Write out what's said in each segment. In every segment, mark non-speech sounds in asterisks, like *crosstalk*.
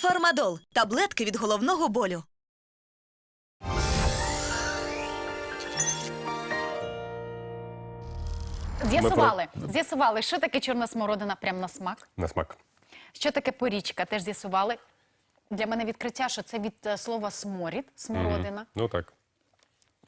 Фармадол таблетки від головного болю. З'ясували, з'ясували, що таке чорна смородина прям на смак. На смак. Що таке порічка, теж з'ясували. Для мене відкриття, що це від е, слова сморід, смородина. Ну так.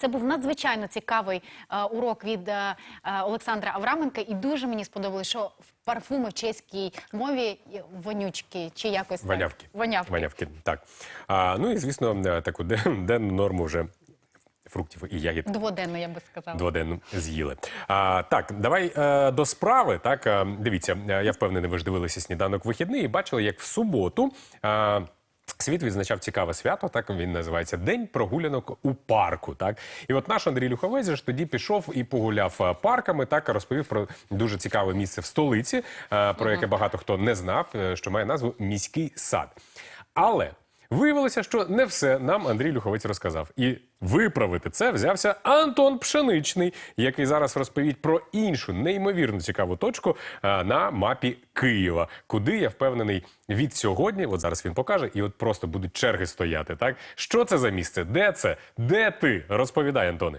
Це був надзвичайно цікавий е, урок від е, е, Олександра Авраменка, і дуже мені сподобалося, що в парфуми в чеській мові вонючки чи якось так. Вонявки. Ванявки, так. А, ну і звісно, таку денну норму вже фруктів і ягід Дводенно, я би сказала. дводенну з'їли. А, так, давай е, до справи. Так, е, дивіться, я впевнений, ви ж дивилися сніданок вихідний і бачили, як в суботу. Е, Світ відзначав цікаве свято, так він називається День прогулянок у парку. Так і от наш Андрій Люховець ж тоді пішов і погуляв е, парками. Так розповів про дуже цікаве місце в столиці, е, про яке багато хто не знав, е, що має назву міський сад. Але Виявилося, що не все нам Андрій Люховець розказав. І виправити це взявся Антон Пшеничний, який зараз розповість про іншу неймовірно цікаву точку е, на мапі Києва, куди я впевнений від сьогодні. От зараз він покаже, і от просто будуть черги стояти. Так що це за місце? Де це? Де ти? Розповідай, Антоне.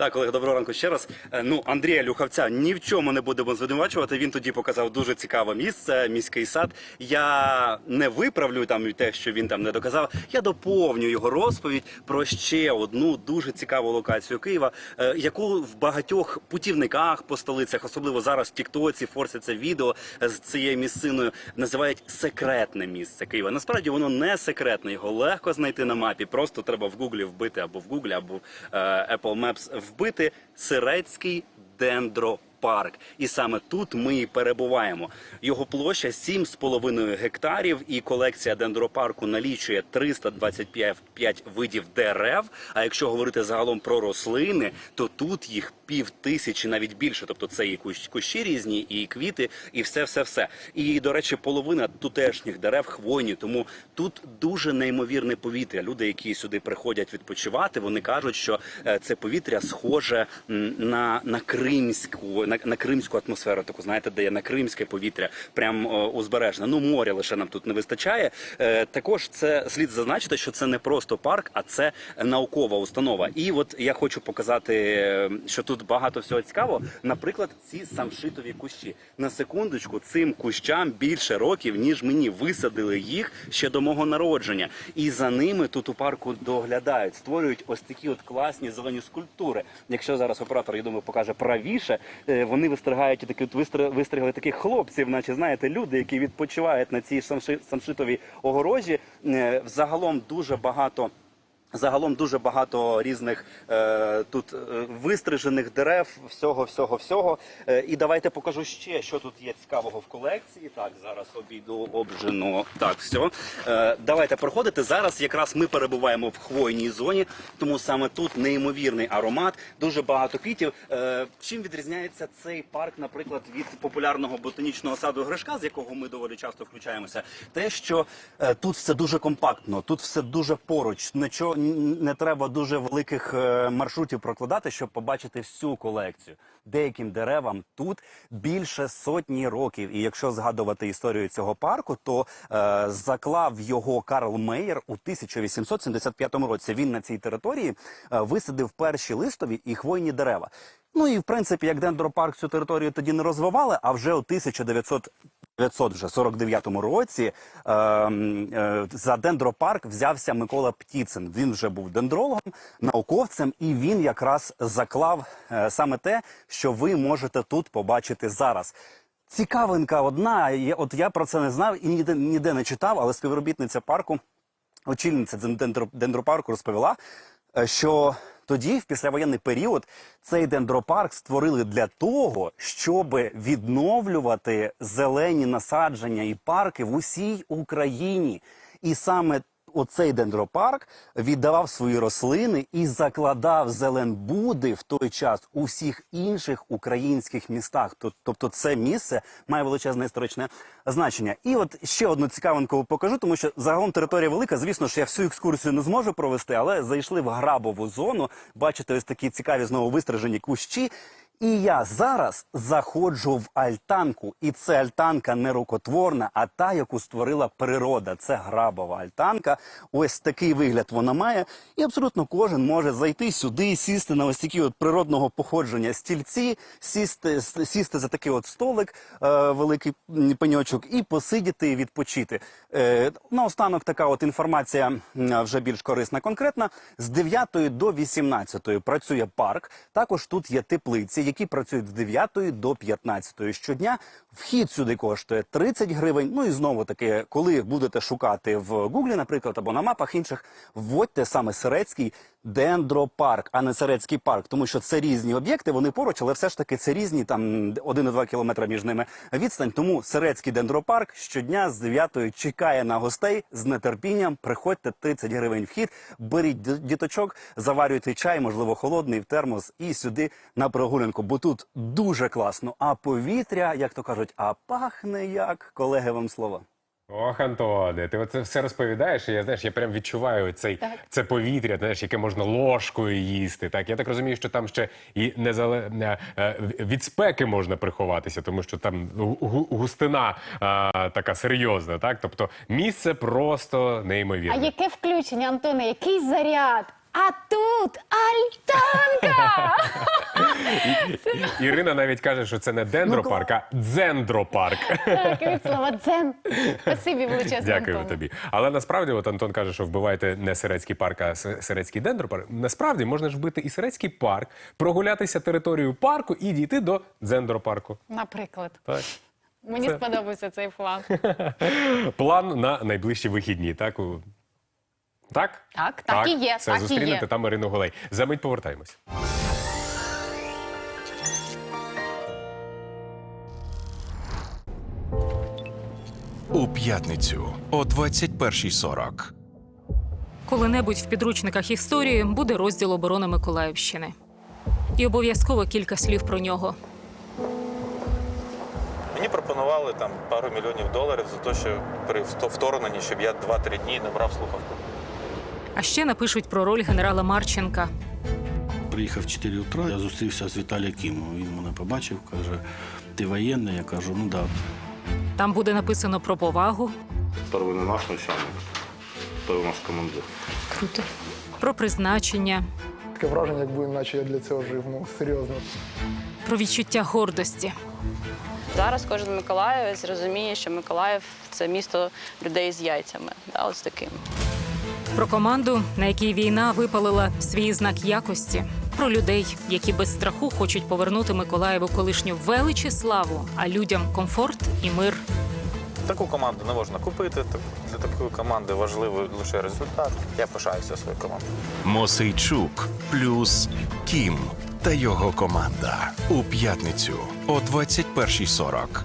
Так, Олег, доброго ранку ще раз. Е, Ну, Андрія Люхавця ні в чому не будемо звинувачувати. Він тоді показав дуже цікаве місце, міський сад. Я не виправлю там те, що він там не доказав. Я доповню його розповідь про ще одну дуже цікаву локацію Києва, е, яку в багатьох путівниках по столицях, особливо зараз в Тіктоці, форсяться відео з цією місциною, називають секретне місце Києва. Насправді воно не секретне, його легко знайти на мапі. Просто треба в Гуглі вбити або в Гуглі, або в е, Apple Maps вбити Сирецький дендропарк. І саме тут ми і перебуваємо. Його площа 7,5 гектарів, і колекція дендропарку налічує 325 видів дерев. А якщо говорити загалом про рослини, то тут їх пів тисячі, навіть більше. Тобто це і кущ- кущі різні, і квіти, і все, все, все. І до речі, половина тутешніх дерев хвойні. Тому тут дуже неймовірне повітря. Люди, які сюди приходять відпочивати, вони кажуть, що е, це повітря схоже на, на кримську, на, на кримську атмосферу. Таку знаєте, де є на кримське повітря, прям узбережне. Ну моря лише нам тут не вистачає. Е, також це слід зазначити, що це не просто парк, а це наукова установа. І от я хочу показати, е, що тут багато всього цікавого. Наприклад, ці самшитові кущі. На секундочку, цим кущам більше років, ніж мені висадили їх ще до мого народження. І за ними тут у парку доглядають, створюють ось такі от класні зелені скульптури. Якщо зараз оператор, я думаю, покаже правіше, е, вони вистригають такі от вистригли таких хлопців, наче знаєте, люди, які відпочивають на цій самши- самшитовій огорожі. Е, Взагалом дуже багато. Загалом дуже багато різних е, тут е, вистрижених дерев, всього, всього, всього. Е, і давайте покажу ще, що тут є цікавого в колекції. Так, зараз обійду обжено. Так, все. Е, давайте проходити. Зараз якраз ми перебуваємо в хвойній зоні, тому саме тут неймовірний аромат, дуже багато квітів. Е, чим відрізняється цей парк, наприклад, від популярного ботанічного саду Гришка, з якого ми доволі часто включаємося, те, що е, тут все дуже компактно, тут все дуже поруч. Нічого не треба дуже великих е, маршрутів прокладати, щоб побачити всю колекцію. Деяким деревам тут більше сотні років. І якщо згадувати історію цього парку, то е, заклав його Карл Мейєр у 1875 році. Він на цій території е, висадив перші листові і хвойні дерева. Ну і в принципі, як дендропарк цю територію тоді не розвивали, а вже у 1900 949 році е, е, за дендропарк взявся Микола Птіцин. Він вже був дендрологом, науковцем, і він якраз заклав е, саме те, що ви можете тут побачити зараз. Цікавинка одна, от я про це не знав і ніде, ніде не читав, але співробітниця парку, очільниця дендро- дендропарку розповіла, е, що тоді, в післявоєнний період, цей дендропарк створили для того, щоб відновлювати зелені насадження і парки в усій Україні. І саме оцей дендропарк віддавав свої рослини і закладав зеленбуди в той час у всіх інших українських містах. Тобто, це місце має величезне історичне значення. І от ще одну цікавинку покажу, тому що загалом територія велика. Звісно ж, я всю екскурсію не зможу провести, але зайшли в грабову зону. Бачите, ось такі цікаві знову вистражені кущі. І я зараз заходжу в альтанку, і це альтанка не рукотворна, а та, яку створила природа. Це грабова альтанка. Ось такий вигляд вона має. І абсолютно кожен може зайти сюди, сісти на ось такі от природного походження стільці, сісти, сісти за такий от столик, е, великий пеньочок, і посидіти і відпочити. Е, наостанок така от інформація вже більш корисна, конкретна. З 9 до 18 працює парк. Також тут є теплиці, які працюють з 9 до 15 щодня. Вхід сюди коштує 30 гривень. Ну і знову таки, коли будете шукати в Гуглі, наприклад, або на мапах інших, вводьте саме Серецький дендропарк, а не Серецький парк, тому що це різні об'єкти, вони поруч, але все ж таки це різні там 1,2 кілометра між ними відстань. Тому Серецький дендропарк щодня з 9 чекає на гостей з нетерпінням. Приходьте 30 гривень вхід, беріть діточок, заварюйте чай, можливо, холодний в термос, і сюди на прогулянку. Бо тут дуже класно. А повітря, як то кажуть, а пахне як колеги вам слово. Ох, Антоне, ти оце все розповідаєш, і я знаєш, я прям відчуваю цей Так. це повітря, знаєш, яке можна ложкою їсти. Так, я так розумію, що там ще і не зале... е, е, від спеки можна приховатися, тому що там гу- гу- густина а, така серйозна. Так, тобто місце просто А яке включення, Антоне? Який заряд? А тут альтанка! Ірина навіть каже, що це не дендропарк, а дзендропарк. так, від слова дзен. Спасибі величезне, Дякую Антоне. тобі. Але насправді, от Антон каже, що вбивайте не Серецький парк, а Серецький дендропарк. Насправді можна ж вбити і Серецький парк, прогулятися територією парку і дійти до дзендропарку. Наприклад. Так. Мені сподобався цей план. *laughs* План на найближчі вихідні, так? У- Так? Так, так і є, Все, так і зустрінете є. там Ірину Голей. За мить повертаємось. у п'ятницю о 21.40. Коли-небудь в підручниках історії буде розділ оборони Миколаївщини. І обов'язково кілька слів про нього. Мені пропонували там пару мільйонів доларів за те, що при вто- вторгненні, щоб я 2-3 дні не брав слухавку. А ще напишуть про роль генерала Марченка. Приїхав в 4 утра, я зустрівся з Віталієм Кімом. Він мене побачив, каже, ти воєнний? Я кажу, ну так. Да. Там буде написано про повагу, Перший не наш начальник, той наш командир. Круто. про призначення, Таке враження, якби наче я для цього жив. Ну серйозно. про відчуття гордості. Зараз кожен миколаївець розуміє, що Миколаїв це місто людей з яйцями. Да, ось таким. Про команду, на якій війна випалила свій знак якості, про людей, які без страху хочуть повернути Миколаєву колишню велич і славу, а людям комфорт і мир. Таку команду не можна купити. так- Для такої команди важливий лише результат. Я пишаюся своєю командою. Мосейчук плюс Кім та його команда у п'ятницю о 21.40.